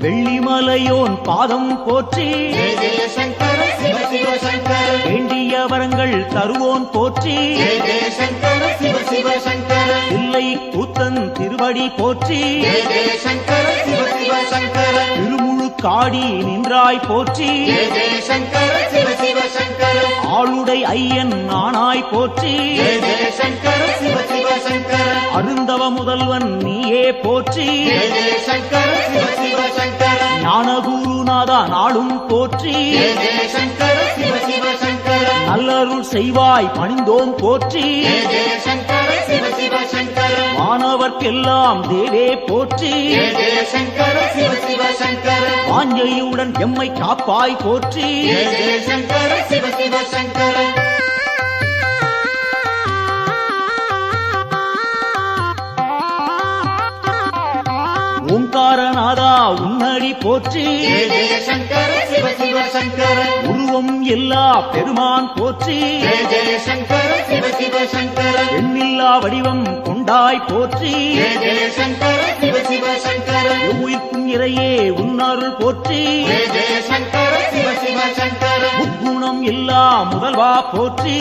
வெள்ளிமலையோன் பாதம் போற்றி வேண்டிய வரங்கள் தருவோன் போற்றி இல்லை கூத்தன் திருவடி போற்றி ஜெய திருமுழுக்காடி நின்றாய் போற்றி. ஆளுடை ஐயன் நானாய் போற்றி. அருந்தவ முதல்வன் நீயே போற்றி. ஞானகுருநாதா நாளும் போற்றி. நல்லருள் செய்வாய் பணிந்தோம் போற்றி. மாணவர்க்கெல்லாம் தேவே போற்றி. வாஞ்சையுடன் எம்மை காப்பாய் போற்றி. ஓங்காரநாதா உன்னடி போற்றி. உருவம் எல்லா பெருமான் போற்றி. எண்ணில்லா வடிவம் கொண்டாய் போற்றி. உயிர்க்கும் இறையே உன்னருள் போற்றி. முக்குணம் எல்லா முதல்வா போற்றி.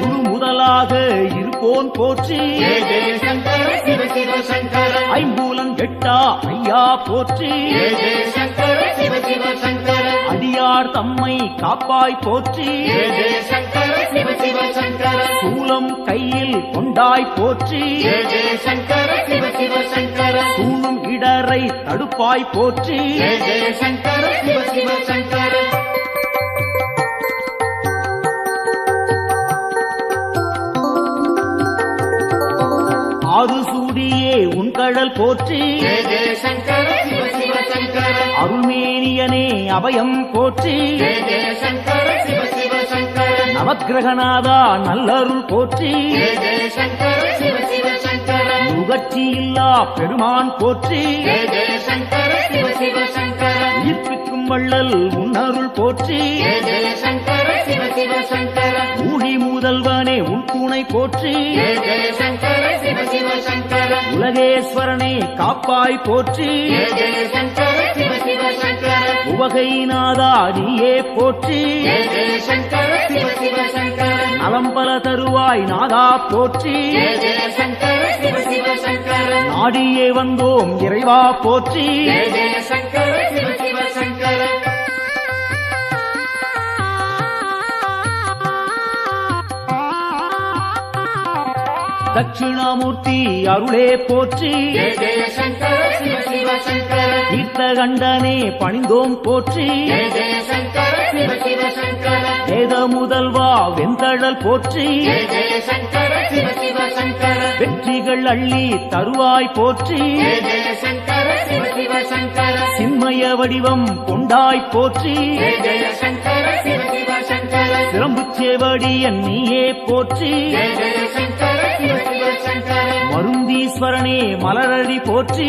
குரு முதலாக இருப்போன் போற்றி. ஐம்பூலன் எட்டா ஐயா போற்றி. அடியார் தம்மை காப்பாய் போற்றி. சிவ சிவ சங்கர சூலம் கையில் கொண்டாய் போற்றி. ஜெய சங்கர சிவ சிவ சங்கர சூழும் இடரை தடுப்பாய் போற்றி. ஜெய சங்கர சிவ சிவ சங்கர ஆறு சூடியே உன் கடல் போற்றி. ஜெய சங்கர சிவ சிவ சங்கர அருள்மேனியனே அபயம் போற்றி. ஜெய சங்கர சிவ சிவ நவக்கிரகநாதா நல்லருள் போற்றி. இல்லா பெருமான் போற்றி. உயிர்ப்பிக்கும் வள்ளல் உன்னருள் போற்றி. ஊழி முதல்வனே உன் துணை போற்றி. ஜெய ஜெய சங்கர சிவ சிவ சங்கர. உலகேஸ்வரனே காப்பாய் போற்றி. உவகைநாதா நீயே போற்றி நலம்பல தருவாய் நாதா போற்றி. நாடியே வந்தோம் இறைவா போற்றி. தட்சிணாமூர்த்தி அருளே போற்றி. தீர்த்தகண்டனே பணிந்தோம் போற்றி. வேத முதல்வா வெந்தழல் போற்றி. வெற்றிகள் அள்ளி தருவாய் போற்றி. சின்மய வடிவம் கொண்டாய் போற்றி. சிரம்புச்சேவடியன் நீயே போற்றி. மருந்தீஸ்வரனே மலரடி போற்றி.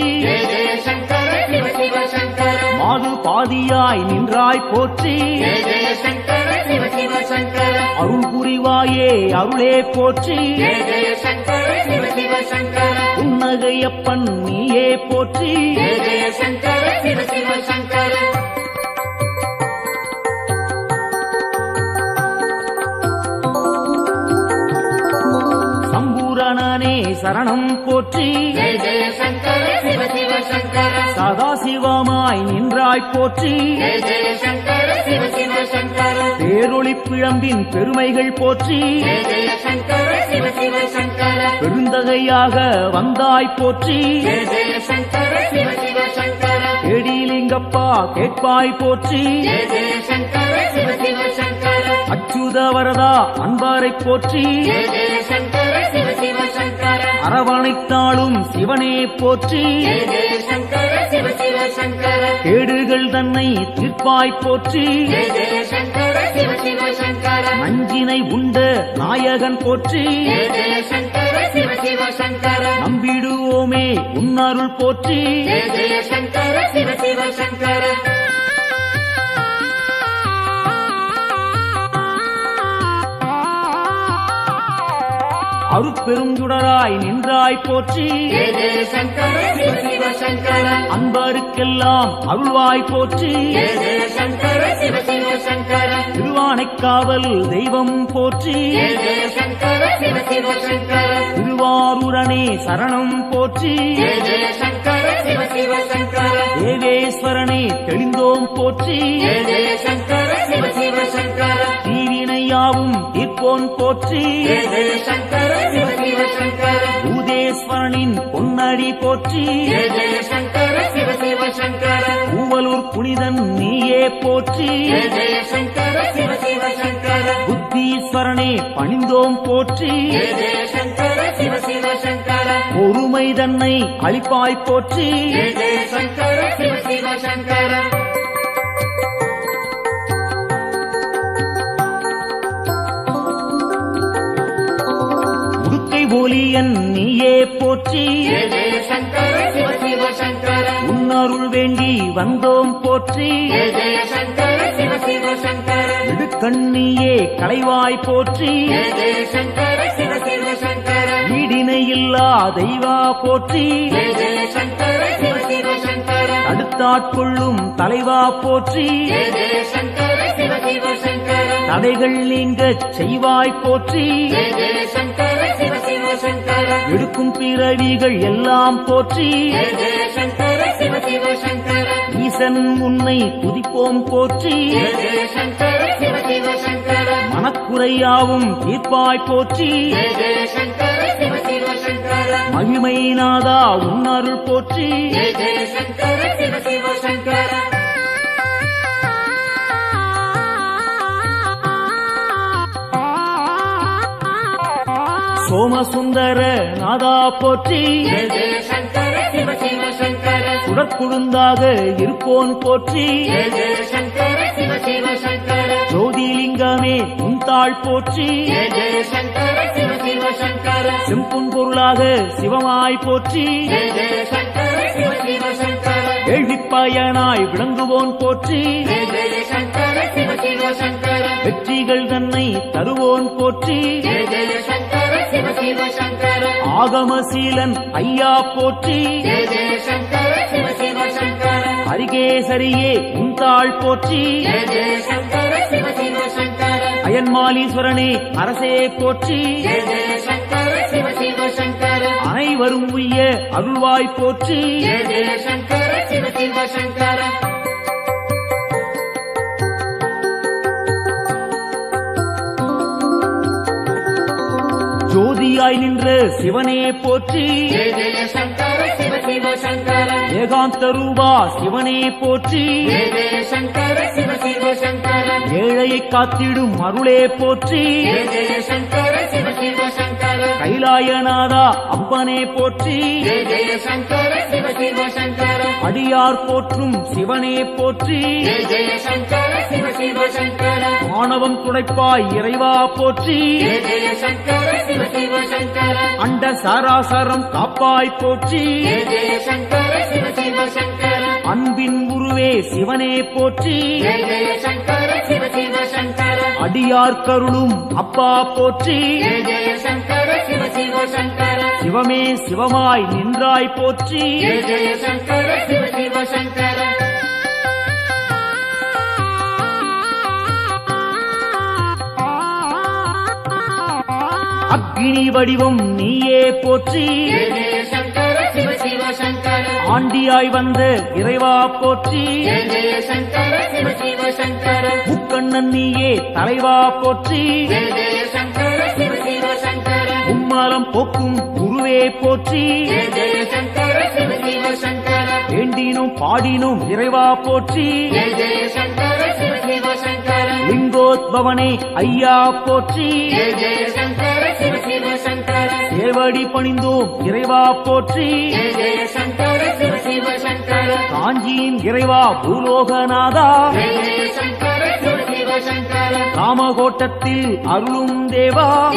மாது பாதியாய் நின்றாய் போற்றி. அருள் புரிவாயே அருளே போற்றி. ஜெய புன்னகையப்பன் நீயே போற்றி. சரணம் போற்றி. சதாசிவமாய் நின்றாய் போற்றி. பேரொளி பிழம்பின் பெருமைகள் போற்றி. பெருந்தகையாக வந்தாய் போற்றி. கேடிலிங்கப்பா கேட்பாய் போற்றி. அச்சுத வரதா அன்பாரை போற்றி. சங்கர அரவணைத்தாளும் சிவனே போற்றி கேடுகள் தன்னை தீர்ப்பாய் போற்றி. நஞ்சினை உண்ட நாயகன் போற்றி. நம்பிடுவோமே உன்னருள் போற்றி. அருட்பெருஞ்சுடராய் நின்றாய் போற்றி. அன்பருக்கெல்லாம் அருள்வாய் போற்றி. திருவானைக்காவல் தெய்வம் போற்றி. திருவாரூரணே சரணம் போற்றி. தேவேஸ்வரனே தெளிந்தோம் போற்றி. தீவினையாவும் தீர்ப்போன் போற்றி. பூதேஸ்வரனின் பொன்னடி போற்றி. பூவலூர் புனிதன் நீயே போற்றி. புத்தீஸ்வரனே பணிந்தோம் போற்றி. பொறுமை தன்னை அளிப்பாய் போற்றி. ஒலியன் நீயே போற்றி. உன்னருள் வேண்டி வந்தோம் போற்றி. இடுக்கண்ணியே களைவாய் போற்றி. ஈடினை இல்லா தெய்வா போற்றி. தடுத்தாட்கொள்ளும் தலைவா போற்றி. தடைகள் நீங்கச் செய்வாய் போற்றி. எடுக்கும் பிறவிகள் எல்லாம் போற்றி. ஈசன் உன்னை குதிப்போம் போற்றி. ஜெய ஜெய மனக்குறையாவும் தீர்ப்பாய் போற்றி. சங்கர சிவ சிவ சங்கர மகிமை நாதா உன்னருள் போற்றி. சோமசுந்தர நாதா போற்றி. சுடற்குழுந்தாக இருப்போன் போற்றி. ஜோதிலிங்கமே உந்தாள் போற்றி. செம்புன் பொருளாக சிவமாய் போற்றி. கேள்விப்பயனாய் விளங்குவோன் போற்றி. வெற்றிகள் தன்னை தருவோன் போற்றி. ஆகமசீலன் ஐயா போற்றி. அரிகேசரியே உந்தாள் போற்றி. அயன்மாலீஸ்வரனே அரசே போற்றி. அனைவரும் உய்ய அருள்வாய் போற்றி. ஜோதியாய் நின்ற சிவனே போற்றி. ஏகாந்த ரூபா சிவனே போற்றி. ஏழையை காத்திடும் அருளே போற்றி. கைலாயநாதா அப்பனே போற்றி. அடியார் போற்றும் சிவனே போற்றி. ஆணவம் துடைப்பாய் இறைவா போற்றி. அண்ட சாராசரம் காப்பாய் போற்றி. அன்பின் உருவே சிவனே போற்றி. அடியார் கருளும் அப்பா போற்றி. சிவமே சிவமாய் நின்றாய் போற்றி. அக்னி வடிவம் நீயே போற்றி. ஆண்டியாய் வந்த இறைவா போற்றி. முக்கண்ணன் நீயே தலைவா போற்றி. உம்மாலம் போக்கும் குருவே போற்றி. வேண்டினும் பாடினும் இறைவா போற்றி. லிங்கோத்பவனே ஐயா போற்றி. சேவடி பணிந்தோம் இறைவா போற்றி. காஞ்சியின் இறைவா பூலோகநாதா. காமகோட்டத்தில் அருளும் தேவா.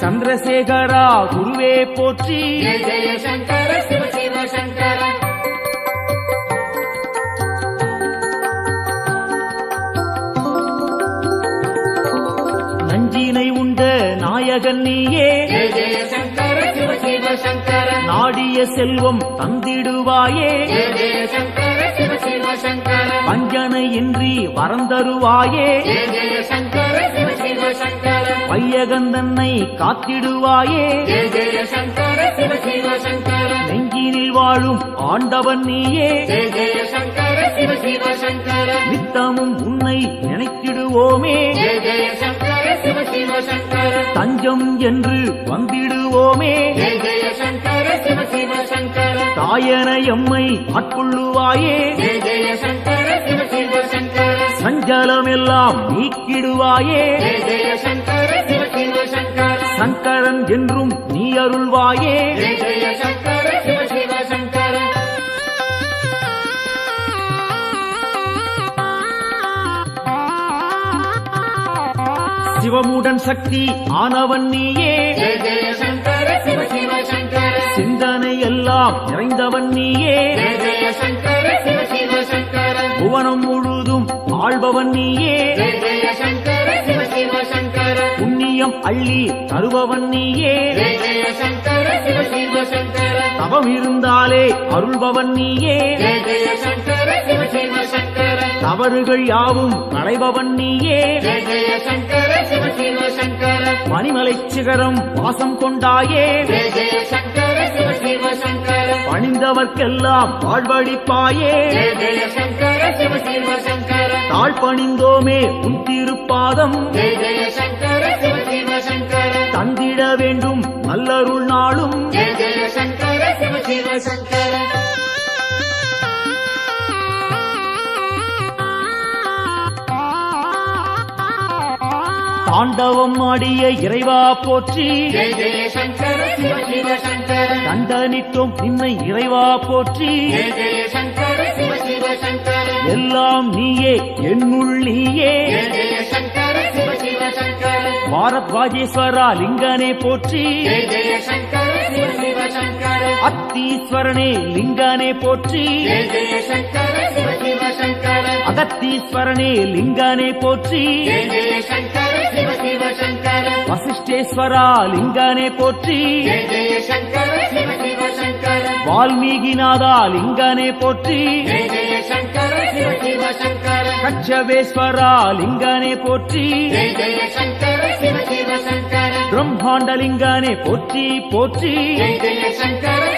சந்திரசேகரா குருவே போற்றி. நஞ்சினை உண்ட நாயகன் நீயே. நாடிய செல்வம் தந்திடுவாயே. சங்கர. வஞ்சனையின்றி வரந்தருவாயே வையகந்தன்னை காத்திடுவாயே. நெஞ்சினில் வாழும் ஆண்டவன் நீயே. நித்தமும் உன்னை நினைத்திடுவோமே. தஞ்சம் என்று வந்திடுவோமே. ஜெய ஜெய சங்கர சிவ சிவ சங்கர தாயன எம்மை ஆட்கொள்ளுவாயே. சங்கர சஞ்சலமெல்லாம் நீக்கிடுவாயே. சங்கரன் என்றும் நீ அருள்வாயே. சிவமுடன் சக்தி ஆனவன் நீயே. சிந்தனை எல்லாம் நிறைந்தவன் நீயே. புவனம் முழுதும் ஆள்பவன் நீயே. புண்ணியம் அள்ளி தருபவன் நீயே. தவம் இருந்தாலே அருள்பவன் நீயே. தவறுகள் யாவும் களைபவன் நீயே. பனிமலை சிகரம் வாசம் கொண்டாயே. பணிந்தவர்க்கெல்லாம் வாழ்வழிப்பாயே. தாழ் பணிந்தோமே உன் திருப்பாதம். சங்கர சிவ தந்திட வேண்டும் நல்லருள் நாளும். தாண்டவம் ஆடிய இறைவா போற்றி. தண்டனித்தோம் நின்னை இறைவா போற்றி. எல்லாம் நீயே என்னுள் நீயே. சங்கர பாரத்வாஜேஸ்வரா லிங்கனே போற்றி. அத்தீஸ்வரனே லிங்கனே போற்றி. அகத்தீஸ்வரனே லிங்கனே போற்றி. சங்கர வசிஷ்டேஸ்வரா லிங்கனே போற்றி ஜெய ஜெய சங்கர சிவ சிவ சங்கர வால்மீகிநாதா லிங்கனே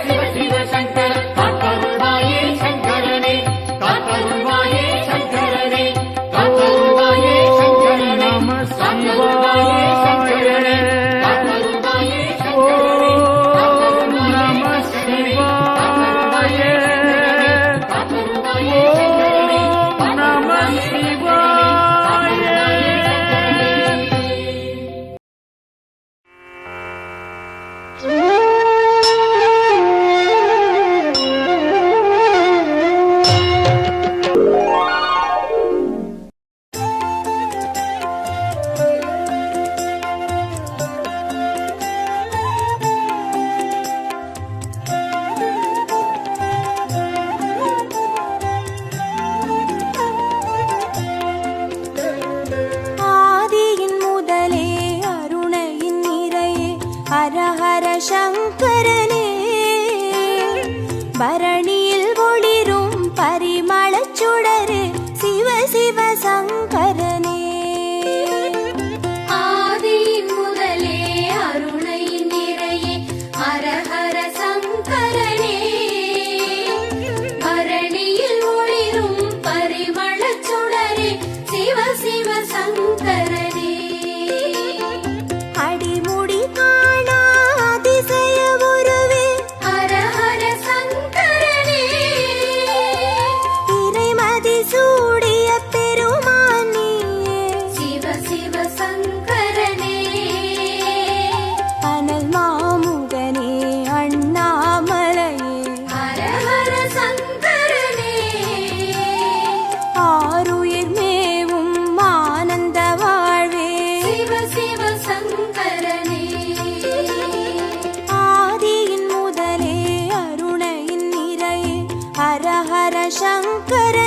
हर हर शङ्कर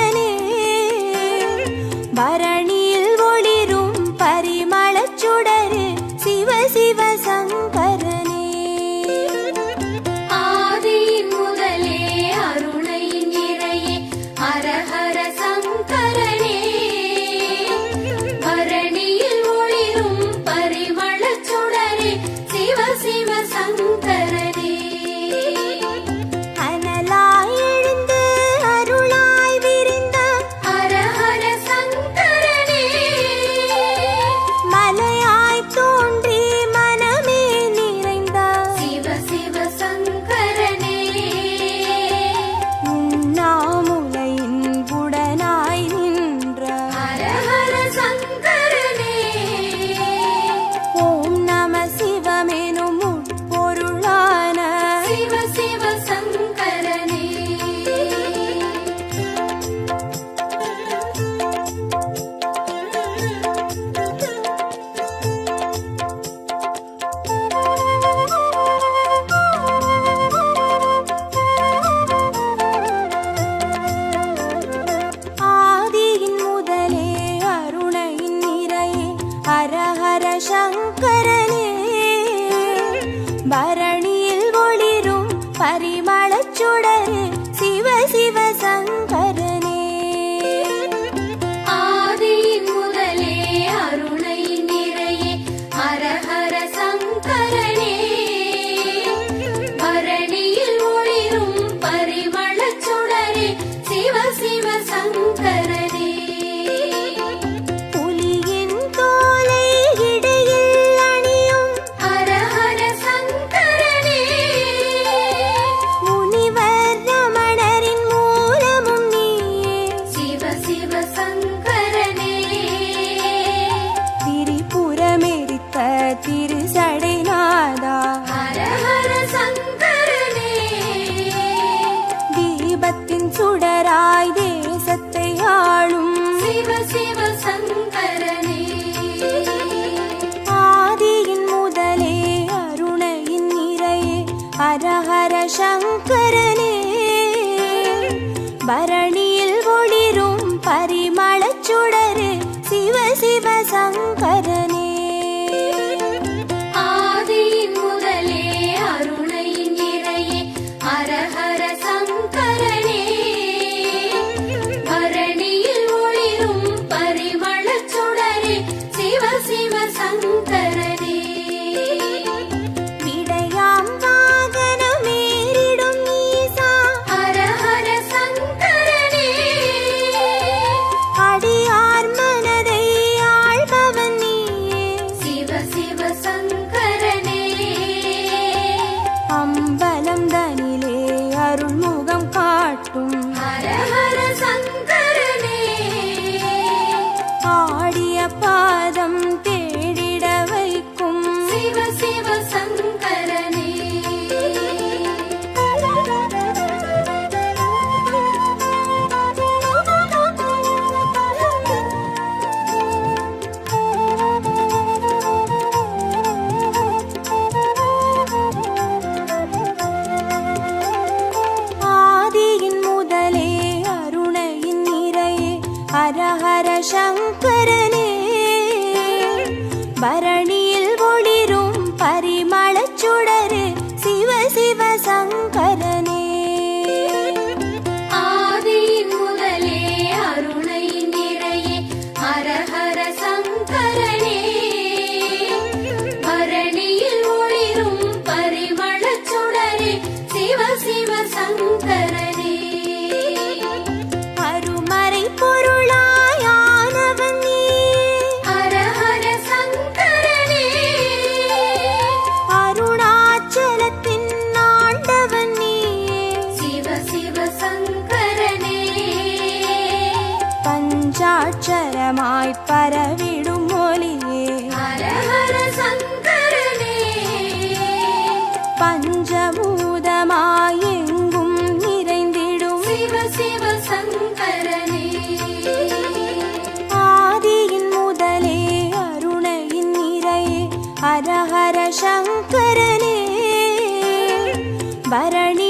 பரணி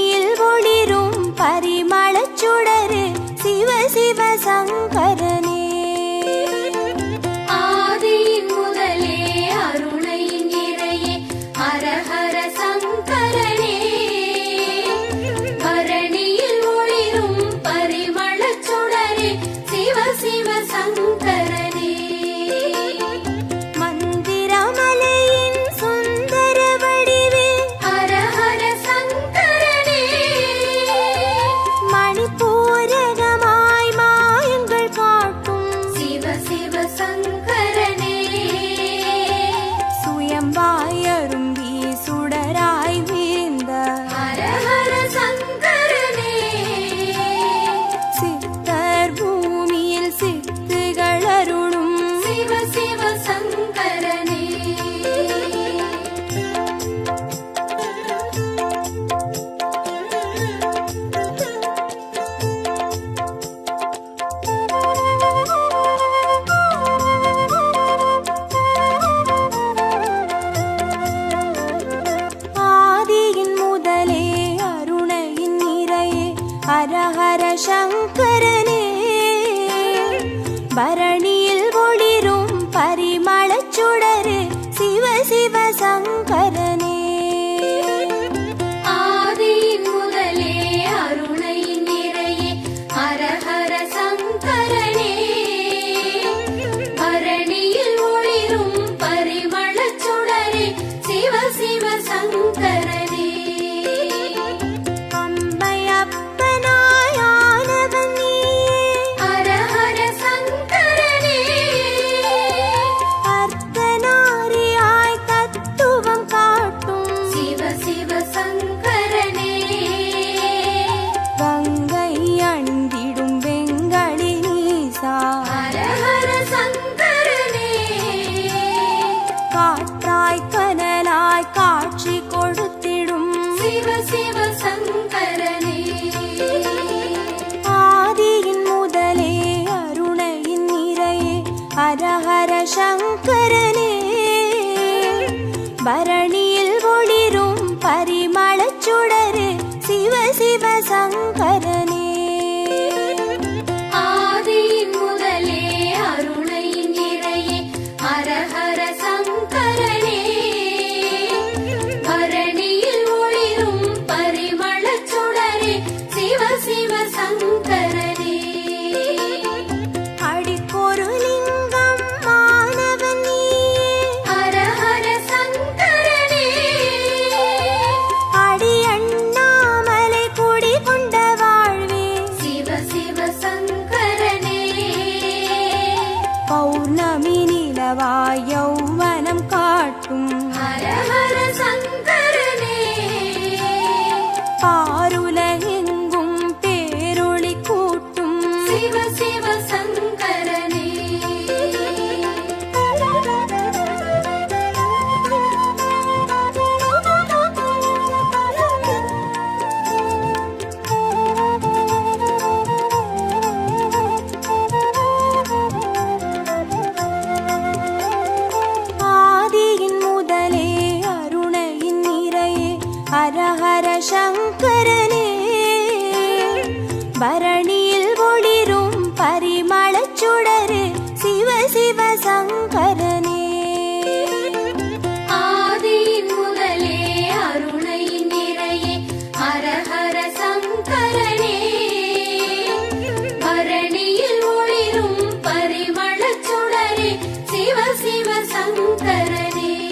சிவ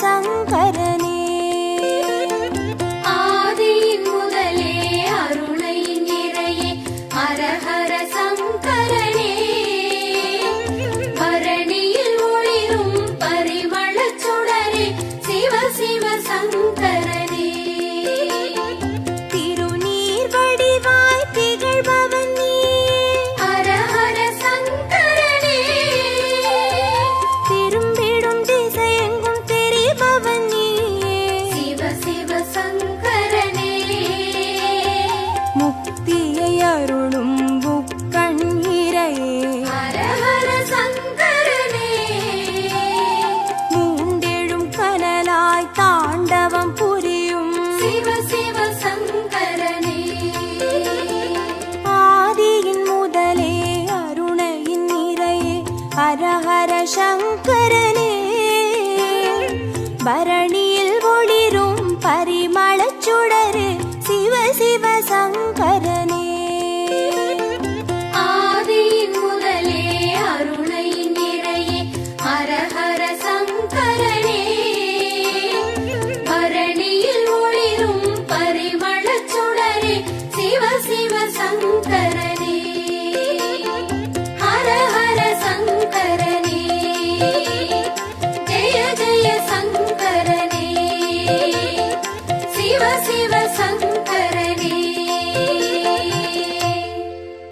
சங்கரனே. see what's.